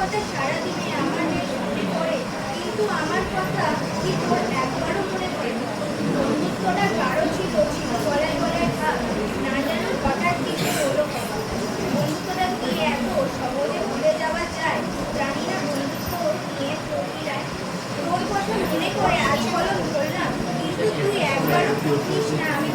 কথা সারাদিনে আমার বেশ মনে পড়ে কিন্তু আমার কথা কি তোর একবারও মনে পড়ে? বন্ধুত্বটা গাঢ় ছিল ছিল গলায় গলায় ভাব, না যেন হঠাৎ কিছু হলো বন্ধুত্বটা কি এত সহজে ভুলে যাওয়া যায়? জানি না বন্ধুত্ব নিয়ে প্রতিরায় তোর কথা মনে করে আজ কলম ধরলাম কিন্তু তুই একবারও বুঝিস না, আমি